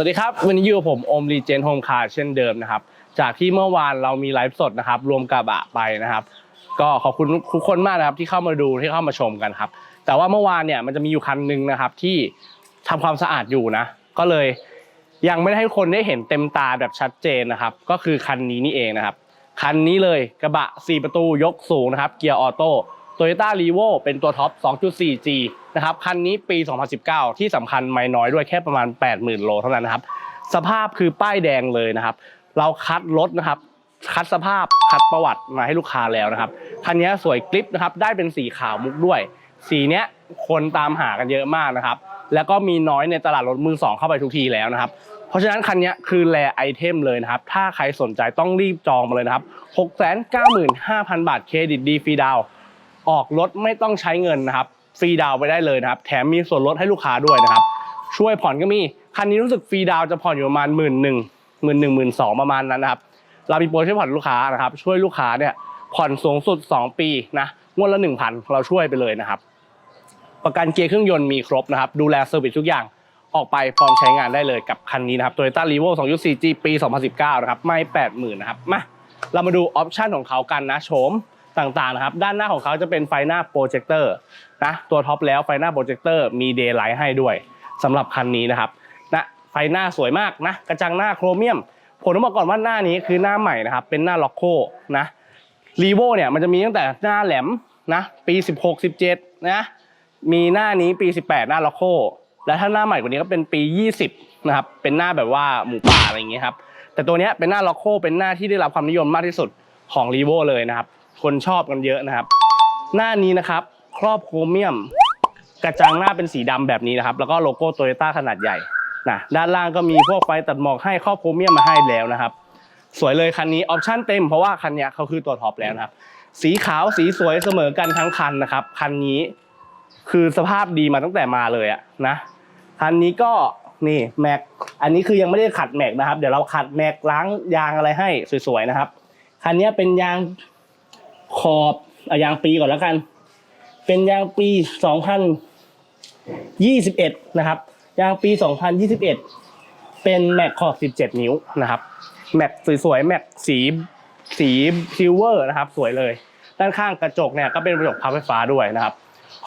วัสดีครับ วันนี้อยู่กับผมโอมรีเจนโฮมคาร์เช่นเดิมนะครับ จากที่เมื่อวานเรามีไลฟ์สดนะครับ รวมกระบะไปนะครับ ก็ขอบคุณทุกคนมากนะครับ ที่เข้ามาดูที่เข้ามาชมกันครับ แต่ว่าเมื่อวานเนี่ยมันจะมีอยู่คันหนึ่งนะครับ ที่ทำความสะอาดอยู่นะ ก็เลยยังไม่ได้ให้คนได้เห็นเต็มตาแบบชัดเจนนะครับ ก็คือคันนี้นี่เองนะครับคันนี้เลยกระบะ 4 ประตูยกสูงนะครับ เกียร์ออโต้ Toyota r e v o เป็นตัวท็อป 2.4G นะครับ คันนี้ปี 2019 ที่สำคัญไม่น้อยด้วยแค่ประมาณ 80,000 โลเท่านั้นนะครับ สภาพคือป้ายแดงเลยนะครับ เราคัดรถนะครับคัดสภาพคัดประวัติมาให้ลูกค้าแล้วนะครับ คันนี้สวยกริปนะครับ ได้เป็นสีขาวมุกด้วย สีเนี้ยคนตามหากันเยอะมากนะครับ แล้วก็มีน้อยในตลาดรถมือสองเข้าไปทุกทีแล้วนะครับ เพราะฉะนั้นคันนี้คือแรไอเทมเลยนะครับ ถ้าใครสนใจต้องรีบจองมาเลยนะครับ 695,000 บาทเครดิตดีฟรีดาวน์ ออกรถไม่ต้องใช้เงินนะครับ ฟรีดาวไปได้เลยนะครับ แถมมีส่วนลดให้ลูกค้าด้วยนะครับ ช่วยผ่อนก็มี คันนี้รู้สึกฟรีดาวจะผ่อนอยู่ประมาณหมื่นหนึ่งหมื่นหนึ่งหมื่นสองประมาณนั้นนะครับ เรามีโปรช่วยผ่อนลูกค้านะครับ ช่วยลูกค้าเนี่ยผ่อนสูงสุด 2 ปีนะงวดละ 1,000 เราช่วยไปเลยนะครับ ประกันเกียร์เครื่องยนต์มีครบนะครับ ดูแลเซอร์วิสทุกอย่างออกไปพร้อมใช้งานได้เลยกับคันนี้นะครับ Toyota r e v o 2.4G ปี 2019 นะครับ ไม่ 80,000 นะครับ มา เรามาดูออปชันของเขากันนะโฉม ต่างๆนะครับ ด้านหน้าของเขาจะเป็นไฟหน้าโปรเจคเตอร์นะตัวท็อปแล้วไฟหน้าโปรเจคเตอร์มีเดย์ไลท์ให้ด้วยสำหรับคันนี้นะครับนะไฟหน้าสวยมากนะกระจังหน้าโครเมียมผมต้องบอกก่อนว่าหน้านี้คือหน้าใหม่นะครับเป็นหน้าล็อกโคนะรีโวเนี่ยมันจะมีตั้งแต่หน้าแหลมนะปี 16 17นะมีหน้านี้ปี 18 หน้าล็อกโคและถ้าหน้าใหม่กว่านี้ก็เป็นปี 20นะครับเป็นหน้าแบบว่าหมูป่าอะไรอย่างเงี้ยครับแต่ตัวนี้เป็นหน้าล็อกโคเป็นหน้าที่ได้รับความนิยมมากที่สุดของรีโวเลยนะครับ คนชอบกันเยอะนะครับ หน้านี้นะครับ ครอบโครเมียม กระจังหน้าเป็นสีดำแบบนี้นะครับ แล้วก็โลโก้โตโยต้าขนาดใหญ่นะด้านล่างก็มีพวกไฟตัดหมอกให้ครอบโครเมียมมาให้แล้วนะครับ สวยเลยคันนี้ออปชั่นเต็มเพราะว่าคันเนี้ยเขาคือตัวท็อปแล้วนะครับ สีขาวสีสวยเสมอกันทั้งคันนะครับคันนี้คือสภาพดีมาตั้งแต่มาเลยอะนะคันนี้ก็นี่แม็กอันนี้คือยังไม่ได้ขัดแม็กนะครับ เดี๋ยวเราขัดแม็กล้างยางอะไรให้สวยๆนะครับคันนี้เป็นยาง ขอบอายางปีก่อนแล้วกัน เป็นยางปี 2021 นะครับ ยางปี 2021 เป็นแม็กขอบ 17 นิ้วนะครับ แม็กสวยๆ แม็กสีสีซิลเวอร์นะครับ สวยเลย ด้านข้างกระจกเนี่ยก็เป็นกระจกพับไฟฟ้าด้วยนะครับ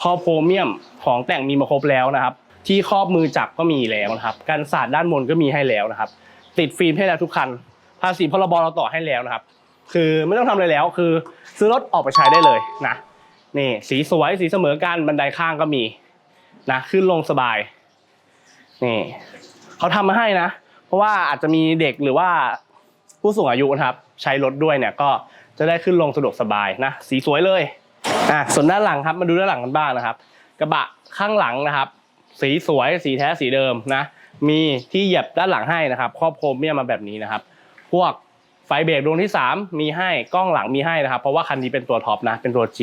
ครอบโครเมียมของแต่งมีมาครบแล้วนะครับ ที่ครอบมือจับก็มีแล้วนะครับกันศาสตร์ด้านบนก็มีให้แล้วนะครับ ติดฟิล์มให้แล้วทุกคันภาษีพรบเราต่อให้แล้วนะครับ คือไม่ต้องทำอะไรแล้วคือซื้อรถออกไปใช้ได้เลยนะนี่สีสวยสีเสมอกันบันไดข้างก็มีนะขึ้นลงสบายนี่เขาทำมาให้นะ เพราะว่าอาจจะมีเด็กหรือว่าผู้สูงอายุนะครับ ใช้รถด้วยเนี่ยก็จะได้ขึ้นลงสะดวกสบายนะสีสวยเลยอะส่วนด้านหลังครับมาดูด้านหลังกันบ้างนะครับ กระบะข้างหลังนะครับ สีสวยสีแท้สีเดิมนะ มีที่เหยียบด้านหลังให้นะครับ ครอบโครเมียมมาแบบนี้นะครับ พวก ฟเบรกดวงที่ 3 มีให้กล้องหลังมีให้นะครับ เพราะว่าคันนี้เป็นตัวท็อปนะ เป็นตัว G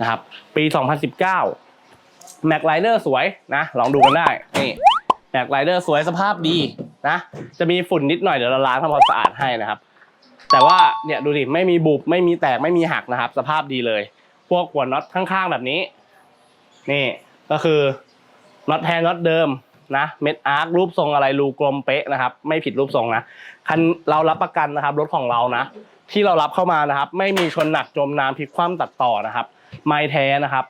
นะครับ ปี 2019แม็กไลเนอร์สวยนะ ลองดูกันได้นี่แม็กไลเนอร์สวยสภาพดีนะ จะมีฝุ่นนิดหน่อยเดี๋ยวเราล้างทำความสะอาดให้นะครับ แต่ว่าเนี่ยดูดิไม่มีบุบไม่มีแตกไม่มีหักนะครับ สภาพดีเลย พวกหัวน็อตข้างๆแบบนี้ นี่ก็คือน็อตแทนน็อตเดิม นะเม็ดอาร์ครูปทรงอะไรรูกลมเป๊ะนะครับ ไม่ผิดรูปทรงนะคันเรารับประกันนะครับรถของเรานะ ที่เรารับเข้ามานะครับ ไม่มีชนหนักจมน้ำพลิกคว่ำตัดต่อนะครับ ไม่แท้นะครับ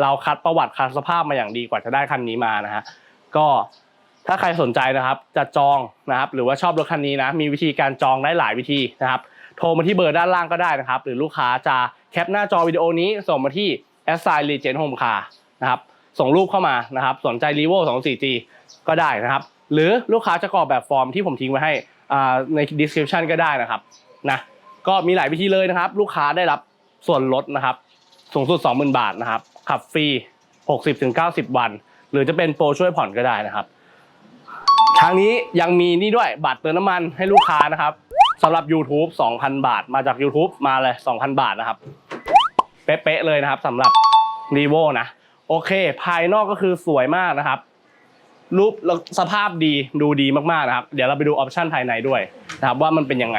เราคัดประวัติคัดสภาพมาอย่างดีกว่าจะได้คันนี้มานะฮะก็ถ้าใครสนใจนะครับ จะจองนะครับ หรือว่าชอบรถคันนี้นะมีวิธีการจองได้หลายวิธีนะครับ โทรมาที่เบอร์ด้านล่างก็ได้นะครับ หรือลูกค้าจะแคปหน้าจอวิดีโอนี้ส่งมาที่ s i l e g e n d Home Car นะครับ ส่งรูปเข้ามานะครับ สนใจ r e v o 24G ก็ได้นะครับ หรือลูกค้าจะกรอกแบบฟอร์มที่ผมทิ้งไว้ให้ใน description ก็ได้นะครับนะก็มีหลายวิธีเลยนะครับ ลูกค้าได้รับส่วนลดนะครับ สูงสุด 20,000 บาทนะครับขับฟรี 60-90 วัน หรือจะเป็นโปรช่วยผ่อนก็ได้นะครับทางนี้ยังมีนี่ด้วยบัตรเติมน้ำมันให้ลูกค้านะครับสำหรับ YouTube 2,000 บาท มาจาก YouTube มาเลย 2,000 บาทนะครับ เป๊ะๆเลยนะครับสำหรับ r e v o นะ โอเค ภายนอกก็คือสวยมากนะครับ รูปสภาพดีดูดีมากๆนะครับ เดี๋ยวเราไปดูออปชันภายในด้วยนะครับว่ามันเป็นยังไง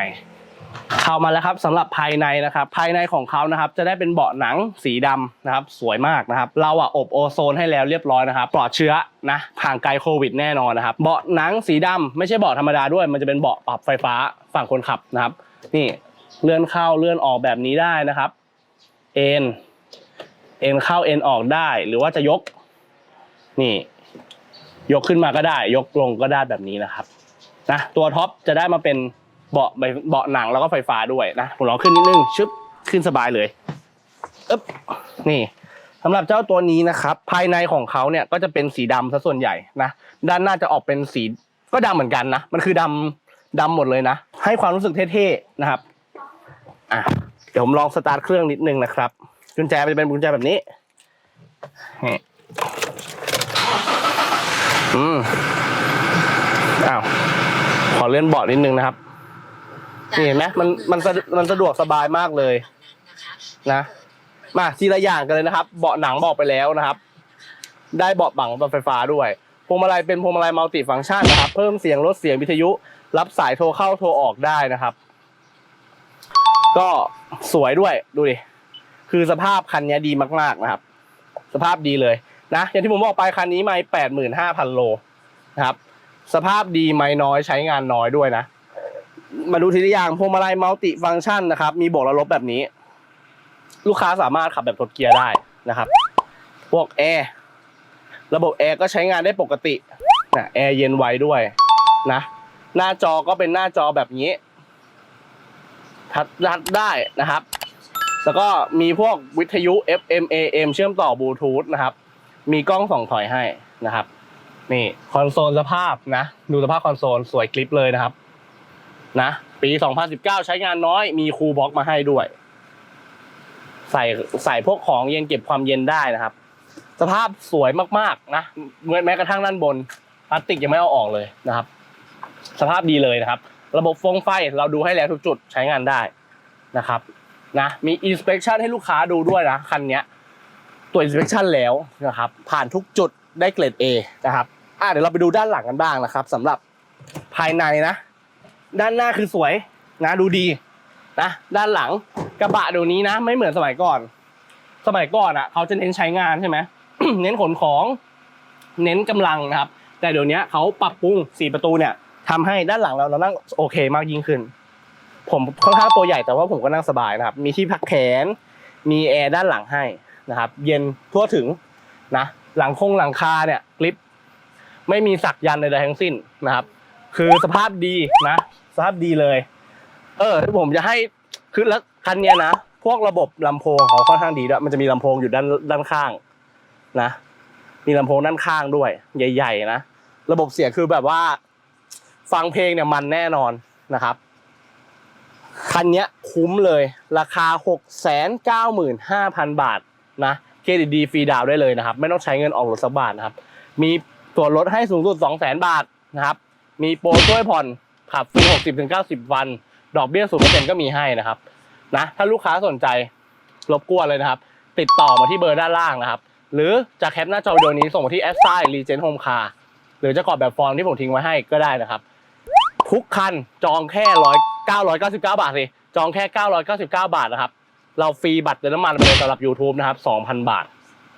เข้ามาแล้วครับสำหรับภายในนะครับ ภายในของเขานะครับ จะได้เป็นเบาะหนังสีดำนะครับ สวยมากนะครับ เราอะอบโอโซนให้แล้วเรียบร้อยนะครับ ปลอดเชื้อนะห่างไกลโควิดแน่นอนนะครับ เบาะหนังสีดำไม่ใช่เบาะธรรมดาด้วย มันจะเป็นเบาะปรับไฟฟ้าฝั่งคนขับนะครับ นี่เลื่อนเข้าเลื่อนออกแบบนี้ได้นะครับ เอ็น เอ็นเข้าเอ็นออกได้ หรือว่าจะยก นี่ ยกขึ้นมาก็ได้ ยกลงก็ได้แบบนี้นะครับนะตัวท็อปจะได้มาเป็นเบาะเบาะหนังแล้วก็ไฟฟ้าด้วยนะผมลองขึ้นนิดนึงชึบขึ้นสบายเลยอึ๊บนี่สำหรับเจ้าตัวนี้นะครับ ภายในของเขาเนี่ยก็จะเป็นสีดำซะส่วนใหญ่นะด้านหน้าจะออกเป็นสีก็ดำเหมือนกันนะมันคือดำดำหมดเลยนะ ให้ความรู้สึกเท่ๆนะครับอะเดี๋ยวผมลองสตาร์ทเครื่องนิดนึงนะครับ กุญแจมันจะเป็นกุญแจแบบนี้นี่อืมอ้าวขอเลื่อนเบาะนิดนึงนะครับนี่เห็นไหมมันมันสะมันสะดวกสบายมากเลยนะมาทีละอย่างกันเลยนะครับ เบาะหนังบอกไปแล้วนะครับ ได้เบาะบังไฟฟ้าด้วยพวงมาลัยเป็นพวงมาลัยมัลติฟังก์ชันนะครับ เพิ่มเสียงลดเสียงวิทยุ รับสายโทรเข้าโทรออกได้นะครับ ก็สวยด้วยดูดิ คือสภาพคันนี้ดีมากๆนะครับ สภาพดีเลยนะอย่างที่ผมบอกไปคันนี้ไม่แปดหมื่นห้าพันโลนะครับ สภาพดีไม่น้อยใช้งานน้อยด้วยนะ มาดูทีละอย่างพวงมาลัยมัลติฟังก์ชันนะครับ มีโบกและลบแบบนี้ ลูกค้าสามารถขับแบบทดเกียร์ได้นะครับ พวกแอร์ระบบแอร์ก็ใช้งานได้ปกตินะแอร์เย็นไวด้วยนะหน้าจอก็เป็นหน้าจอแบบนี้ทัดรัดได้นะครับ แล้วก็มีพวกวิทยุ FM AM เชื่อมต่อบลูทูธนะครับ มีกล้องส่องถอยให้นะครับ นี่คอนโซลสภาพนะ ดูสภาพคอนโซลสวยคลิปเลยนะครับ นะ ปี 2019 ใช้งานน้อย มีคูลบ็อกมาให้ด้วย ใส่ใส่พวกของเย็นเก็บความเย็นได้นะครับ สภาพสวยมากๆนะแม้กระทั่งด้านบนพลาสติกยังไม่เอาออกเลยนะครับ สภาพดีเลยนะครับ ระบบฟงไฟเราดูให้แล้วทุกจุดใช้งานได้นะครับ นะ มี inspection ให้ลูกค้าดูด้วยนะ คันนี้ตรวจ inspection แล้วนะครับ ผ่านทุกจุดได้เกรด A นะครับอะเดี๋ยวเราไปดูด้านหลังกันบ้างนะครับสำหรับภายในนะ ด้านหน้าคือสวยนะดูดีนะด้านหลังกระบะเดี๋ยวนี้นะ ไม่เหมือนสมัยก่อน สมัยก่อนอะเขาจะเน้นใช้งานใช่ไหมเน้นขนของ เน้นกำลังนะครับ แต่เดี๋ยวนี้เขาปรับปรุงสี่ประตูเนี่ยทำให้ด้านหลังเราเรานั่งโอเคมากยิ่งขึ้น ผมค่อนข้างตัวใหญ่แต่ว่าผมก็นั่งสบายนะครับ มีที่พักแขน มีแอร์ด้านหลังให้นะครับ เย็นทั่วถึงนะ หลังคงหลังคาเนี่ยกลิป ไม่มีสักยันใดๆทั้งสิ้นนะครับ คือสภาพดีนะ สภาพดีเลย เออผมจะให้คือแล้วคันเนี้ยนะ พวกระบบลำโพงเขาค่อนข้างดีด้วยมันจะมีลำโพงอยู่ด้านด้านข้างนะ มีลำโพงด้านข้างด้วย ใหญ่ ๆ นะ ระบบเสียงคือแบบว่า ฟังเพลงเนี่ยมันแน่นอนนะครับ คันนี้คุ้มเลย ราคา 6 9 5 0 0 0 บาทนะเครดิตดีฟรีดาวได้เลยนะครับ ไม่ต้องใช้เงินออกรถสักบาทนะครับ มีส่วนลดให้สูงสุด 2 0 0 0 0 0 บาทนะครับ มีโปรช่วยผ่อนขับฟรี 60-90 วัน ดอกเบี้ย0%ก็มีให้นะครับนะถ้าลูกค้าสนใจรบกวนเลยนะครับ ติดต่อมาที่เบอร์ด้านล่างนะครับ หรือจะแคปหน้าจอวิดีโอนี้ส่งมาที่แอสไซน์รีเจนโฮมคาร์หรือจะกรอกแบบฟอร์มที่ผมทิ้งไว้ให้ก็ได้นะครับ ทุกคันจองแค่ร้อย เก้าร้อยเก้าสิบาทสิจองแค่เก้าร้อยเก้าสิบาทนะครับ เราฟรีบัตรเติมน้ำมันไปเลยสำหรับ YouTube นะครับสองพันบาท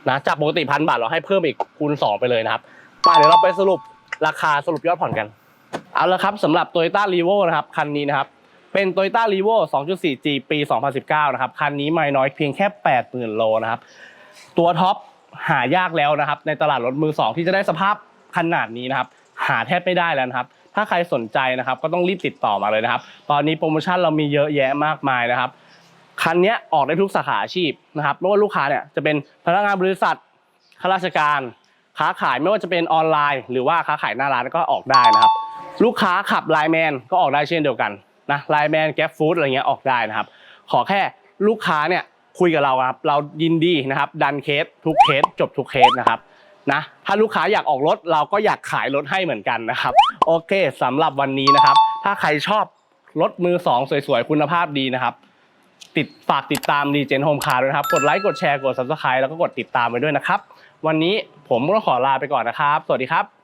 นะจากปกติพันบาทเราให้เพิ่มอีกคูณสองไปเลยนะครับมาเดี๋ยวเราไปสรุปราคาสรุปยอดผ่อนกัน เอาละครับสำหรับ Toyota r e v o นะครับ คันนี้นะครับ เป็น Toyota r e v o 2.4G ปี 2019 นะครับ คันนี้ไม่น้อยเพียงแค่ 80,000 โลนะครับ ตัวท็อปหายากแล้วนะครับ ในตลาดรถมือ2ที่จะได้สภาพขนาดนี้นะครับ หาแทบไม่ได้แล้วนะครับ ถ้าใครสนใจนะครับก็ต้องรีบติดต่อมาเลยนะครับ ตอนนี้โปรโมชั่นเรามีเยอะแยะมากมายนะครับคันนี้ออกได้ทุกสาขาอาชีพนะครับไม่ว่าลูกค้าเนี่ยจะเป็นพนักงานบริษัทข้าราชการ ค้าขายไม่ว่าจะเป็นออนไลน์ หรือว่าค้าขายหน้าร้านก็ออกได้นะครับ ลูกค้าขับไลน์แมนก็ออกได้เช่นเดียวกันนะไลน์แมนแก๊ปฟู้ดอะไรเงี้ยออกได้นะครับ ขอแค่ลูกค้าเนี่ยคุยกับเราครับเรายินดีนะครับ ดันเคสทุกเคสจบทุกเคสนะครับ นะถ้าลูกค้าอยากออกรถเราก็อยากขายรถให้เหมือนกันนะครับ โอเคสำหรับวันนี้นะครับ ถ้าใครชอบรถมือสองสวยๆ คุณภาพดีนะครับ ติดฝากติดตามดีเจนโฮมคาร์ด้วยนะครับ กดไลค์กดแชร์กด subscribe แล้วก็กดติดตามไปด้วยนะครับ วันนี้ผมก็ขอลาไปก่อนนะครับ สวัสดีครับ